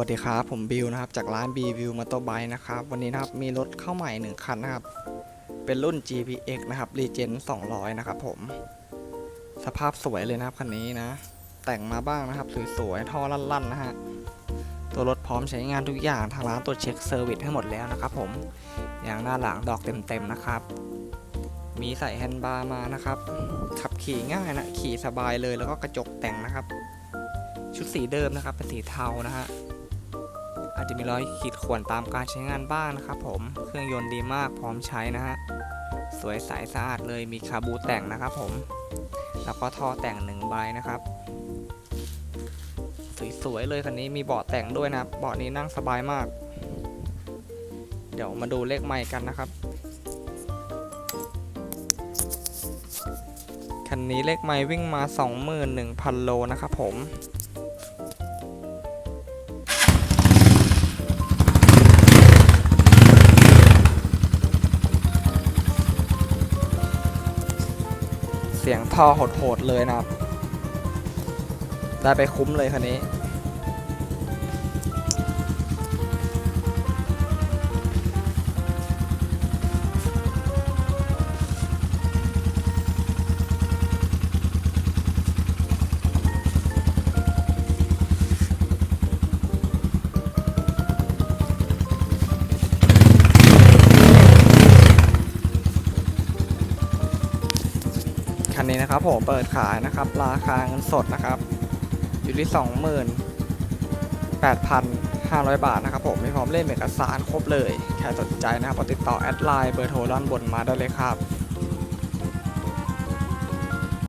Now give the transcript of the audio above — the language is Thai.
วัสดีครับ ผมบิวนะครับ จากร้าน B View Motor Bike นะครับ วันนี้นะครับ มีรถเข้าใหม่ 1 คันนะครับ เป็นรุ่น GPX นะครับ Regen 200 นะครับผม สภาพสวยเลยนะครับคันนี้นะ แต่งมาบ้างนะครับ สวยๆ ท่อลั่นๆ นะฮะ ตัวรถพร้อมใช้งานทุกอย่าง ทางร้านตรวจเช็คเซอร์วิสให้หมดแล้วนะครับผม อย่างหน้าหลังดอกเต็มๆ นะครับ มีใส่แฮนด์บาร์มานะครับ ขับขี่ง่ายนะ ขี่สบายเลย แล้วก็กระจกแต่งนะครับ ชุดสีเดิมนะครับ เป็นสีเทานะฮะ อาจจะมีรอยขีดข่วนตามการใช้งานบ้างนะครับผม เครื่องยนต์ดีมากพร้อมใช้นะฮะ สวยใสสะอาดเลยมีคาบูแต่งนะครับผม แล้วก็ท่อแต่งหนึ่งใบนะครับ สวยๆเลยคันนี้มีเบาะแต่งด้วยนะครับเบาะนี้นั่งสบายมาก เดี๋ยวมาดูเลขไมค์กันนะครับ คันนี้เลขไมล์วิ่งมา 21,000 โลนะครับผม สียงท่อโหดๆเลยนะครับ ได้ไปคุ้มเลยคันนี้ นี้นะครับผมเปิดขายนะครับ ราคาเงินสดนะครับ อยู่ที่ 28,500 บาทนะครับผมมีพร้อมเล่นเอกสารครบเลย แค่สนใจนะครับติดต่อแอดไลน์เบอร์โทรด้านบนมาได้เลยครับ